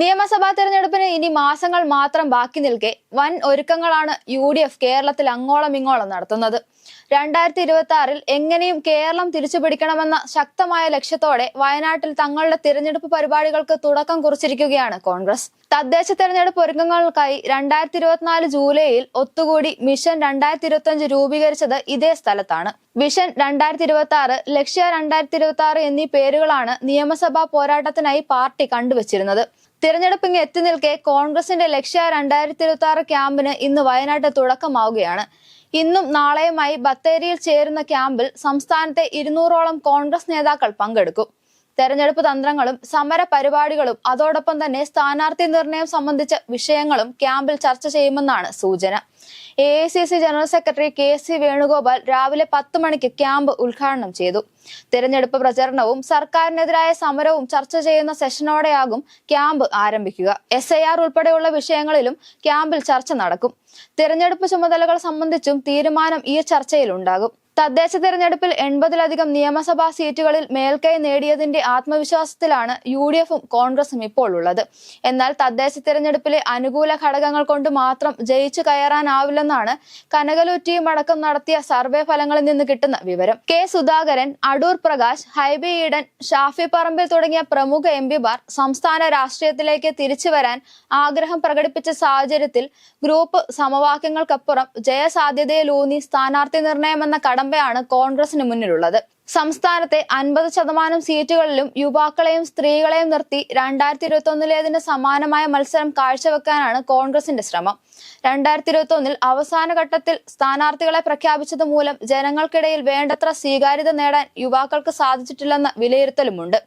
നിയമസഭാ തെരഞ്ഞെടുപ്പിന് ഇനി മാസങ്ങൾ മാത്രം ബാക്കി നിൽക്കെ വൻ ഒരുക്കങ്ങളാണ് യു ഡി എഫ് കേരളത്തിൽ അങ്ങോളം ഇങ്ങോളം നടത്തുന്നത്. രണ്ടായിരത്തി ഇരുപത്തി ആറിൽ എങ്ങനെയും കേരളം തിരിച്ചുപിടിക്കണമെന്ന ശക്തമായ ലക്ഷ്യത്തോടെ വയനാട്ടിൽ തങ്ങളുടെ തിരഞ്ഞെടുപ്പ് പരിപാടികൾക്ക് തുടക്കം കുറിച്ചിരിക്കുകയാണ് കോൺഗ്രസ്. തദ്ദേശ തെരഞ്ഞെടുപ്പ് ഒരുക്കങ്ങൾക്കായി രണ്ടായിരത്തി ഇരുപത്തിനാല് ജൂലൈയിൽ ഒത്തുകൂടി മിഷൻ രണ്ടായിരത്തി ഇരുപത്തി അഞ്ച് രൂപീകരിച്ചത് ഇതേ സ്ഥലത്താണ്. മിഷൻ രണ്ടായിരത്തി ഇരുപത്തി ആറ് ലക്ഷ്യ രണ്ടായിരത്തി ഇരുപത്തി ആറ് എന്നീ പേരുകളാണ് നിയമസഭാ പോരാട്ടത്തിനായി പാർട്ടി കണ്ടുവച്ചിരുന്നത്. തിരഞ്ഞെടുപ്പ് ഇങ്ങ് എത്തി നിൽക്കെ കോൺഗ്രസിന്റെ ലക്ഷ്യ രണ്ടായിരത്തി ഇരുപത്തി ആറ് ക്യാമ്പിന് ഇന്ന് വയനാട്ട് തുടക്കമാവുകയാണ്. ഇന്നും നാളെയുമായി ബത്തേരിയിൽ ചേരുന്ന ക്യാമ്പിൽ സംസ്ഥാനത്തെ ഇരുന്നൂറോളം കോൺഗ്രസ് നേതാക്കൾ പങ്കെടുക്കും. തെരഞ്ഞെടുപ്പ് തന്ത്രങ്ങളും സമര പരിപാടികളും അതോടൊപ്പം തന്നെ സ്ഥാനാർത്ഥി നിർണയം സംബന്ധിച്ച വിഷയങ്ങളും ക്യാമ്പിൽ ചർച്ച ചെയ്യുമെന്നാണ് സൂചന. A general secretary K C Venugopal രാവിലെ പത്ത് മണിക്ക് ക്യാമ്പ് ഉദ്ഘാടനം ചെയ്തു. തെരഞ്ഞെടുപ്പ് പ്രചരണവും സർക്കാരിനെതിരായ സമരവും ചർച്ച ചെയ്യുന്ന സെഷനോടെയാകും ക്യാമ്പ് ആരംഭിക്കുക. എസ് ഉൾപ്പെടെയുള്ള വിഷയങ്ങളിലും ക്യാമ്പിൽ ചർച്ച നടക്കും. തിരഞ്ഞെടുപ്പ് ചുമതലകൾ സംബന്ധിച്ചും തീരുമാനം ഈ ചർച്ചയിൽ ഉണ്ടാകും. തദ്ദേശ തെരഞ്ഞെടുപ്പിൽ എൺപതിലധികം നിയമസഭാ സീറ്റുകളിൽ മേൽക്കൈ നേടിയതിന്റെ ആത്മവിശ്വാസത്തിലാണ് യു ഡി എഫും കോൺഗ്രസും ഇപ്പോൾ ഉള്ളത് എന്നാൽ തദ്ദേശ തെരഞ്ഞെടുപ്പിലെ അനുകൂല ഘടകങ്ങൾ കൊണ്ട് മാത്രം ജയിച്ചു കയറാനാവില്ലെന്നാണ് കനകലൂറ്റിയും അടക്കം നടത്തിയ സർവേ ഫലങ്ങളിൽ നിന്ന് കിട്ടുന്ന വിവരം. കെ സുധാകരൻ അടൂർ പ്രകാശ് ഹൈബി ഈഡൻ ഷാഫി പറമ്പിൽ തുടങ്ങിയ പ്രമുഖ എം പിമാർ സംസ്ഥാന രാഷ്ട്രീയത്തിലേക്ക് തിരിച്ചു വരാൻ ആഗ്രഹം പ്രകടിപ്പിച്ച സാഹചര്യത്തിൽ ഗ്രൂപ്പ് സമവാക്യങ്ങൾക്കപ്പുറം ജയസാധ്യതയിലൂന്നി സ്ഥാനാർത്ഥി നിർണയം എന്ന കടമ്പയാണ് കോൺഗ്രസിന് മുന്നിലുള്ളത്. സംസ്ഥാനത്തെ അൻപത് ശതമാനം സീറ്റുകളിലും യുവാക്കളെയും സ്ത്രീകളെയും നിർത്തി രണ്ടായിരത്തി ഇരുപത്തി ഒന്നിലേതിന് സമാനമായ മത്സരം കാഴ്ചവെക്കാനാണ് കോൺഗ്രസിന്റെ ശ്രമം. രണ്ടായിരത്തി ഇരുപത്തി ഒന്നിൽ അവസാന ഘട്ടത്തിൽ സ്ഥാനാർത്ഥികളെ പ്രഖ്യാപിച്ചത് മൂലം ജനങ്ങൾക്കിടയിൽ വേണ്ടത്ര സ്വീകാര്യത നേടാൻ യുവാക്കൾക്ക് സാധിച്ചിട്ടില്ലെന്ന വിലയിരുത്തലുമുണ്ട്.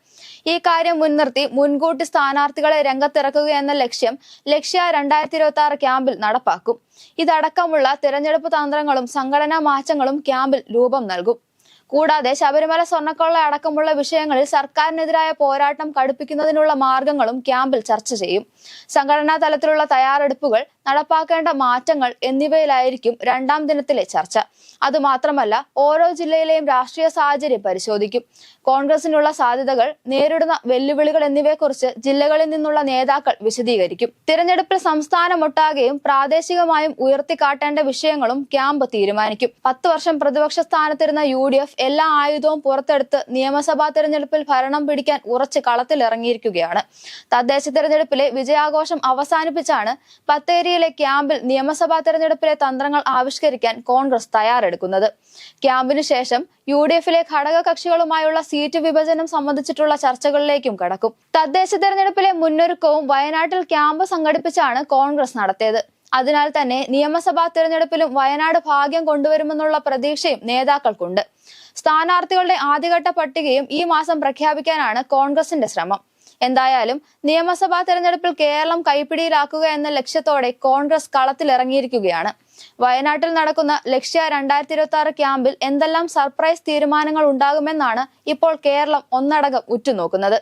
ഈ കാര്യം മുൻനിർത്തി മുൻകൂട്ടി സ്ഥാനാർത്ഥികളെ രംഗത്തിറക്കുക എന്ന ലക്ഷ്യം ലക്ഷ്യ രണ്ടായിരത്തി ഇരുപത്തി ആറ് ക്യാമ്പിൽ നടപ്പാക്കും. ഇതടക്കമുള്ള തിരഞ്ഞെടുപ്പ് തന്ത്രങ്ങളും സംഘടനാ മാറ്റങ്ങളും ക്യാമ്പിൽ രൂപം നൽകും. കൂടാതെ ശബരിമല സ്വർണക്കൊള്ള അടക്കമുള്ള വിഷയങ്ങളിൽ സർക്കാരിനെതിരായ പോരാട്ടം കടുപ്പിക്കുന്നതിനുള്ള മാർഗങ്ങളും ക്യാമ്പിൽ ചർച്ച ചെയ്യും. സംഘടനാ തലത്തിലുള്ള തയ്യാറെടുപ്പുകൾ നടപ്പാക്കേണ്ട മാറ്റങ്ങൾ എന്നിവയിലായിരിക്കും രണ്ടാം ദിനത്തിലെ ചർച്ച. അതുമാത്രമല്ല ഓരോ ജില്ലയിലെയും രാഷ്ട്രീയ സാഹചര്യം പരിശോധിക്കും. കോൺഗ്രസിനുള്ള സാധ്യതകൾ നേരിടുന്ന വെല്ലുവിളികൾ എന്നിവയെക്കുറിച്ച് ജില്ലകളിൽ നിന്നുള്ള നേതാക്കൾ വിശദീകരിക്കും. തിരഞ്ഞെടുപ്പിൽ സംസ്ഥാനമൊട്ടാകെയും പ്രാദേശികമായും ഉയർത്തിക്കാട്ടേണ്ട വിഷയങ്ങളും ക്യാമ്പ് തീരുമാനിക്കും. പത്ത് വർഷം പ്രതിപക്ഷ സ്ഥാനത്തിരുന്ന യു ഡി എഫ് എല്ലാ ആയുധവും പുറത്തെടുത്ത് നിയമസഭാ തെരഞ്ഞെടുപ്പിൽ ഭരണം പിടിക്കാൻ ഉറച്ച് കളത്തിലിറങ്ങിയിരിക്കുകയാണ്. തദ്ദേശ തെരഞ്ഞെടുപ്പിലെ വിജയാഘോഷം അവസാനിപ്പിച്ചാണ് ബത്തേരിയിലെ ക്യാമ്പിൽ നിയമസഭാ തെരഞ്ഞെടുപ്പിലെ തന്ത്രങ്ങൾ ആവിഷ്കരിക്കാൻ കോൺഗ്രസ് തയ്യാറെടുക്കുന്നത്. ക്യാമ്പിനു ശേഷം യു ഡി എഫിലെ ഘടക കക്ഷികളുമായുള്ള സീറ്റ് വിഭജനം സംബന്ധിച്ചിട്ടുള്ള ചർച്ചകളിലേക്കും കടക്കും. തദ്ദേശ തെരഞ്ഞെടുപ്പിലെ മുന്നൊരുക്കവും വയനാട്ടിൽ ക്യാമ്പ് സംഘടിപ്പിച്ചാണ് കോൺഗ്രസ് നടത്തിയത്. അതിനാൽ തന്നെ നിയമസഭാ തെരഞ്ഞെടുപ്പിലും വയനാട് ഭാഗ്യം കൊണ്ടുവരുമെന്നുള്ള പ്രതീക്ഷയും നേതാക്കൾക്കുണ്ട്. സ്ഥാനാർത്ഥികളുടെ ആദ്യഘട്ട പട്ടികയും ഈ മാസം പ്രഖ്യാപിക്കാനാണ് കോൺഗ്രസിന്റെ ശ്രമം. എന്തായാലും നിയമസഭാ തെരഞ്ഞെടുപ്പിൽ കേരളം കൈപ്പിടിയിലാക്കുക എന്ന ലക്ഷ്യത്തോടെ കോൺഗ്രസ് കളത്തിലിറങ്ങിയിരിക്കുകയാണ്. വയനാട്ടിൽ നടക്കുന്ന ലക്ഷ്യ രണ്ടായിരത്തി ഇരുപത്തി ആറ് ക്യാമ്പിൽ എന്തെല്ലാം സർപ്രൈസ് തീരുമാനങ്ങൾ ഉണ്ടാകുമെന്നാണ് ഇപ്പോൾ കേരളം ഒന്നടങ്കം ഉറ്റുനോക്കുന്നത്.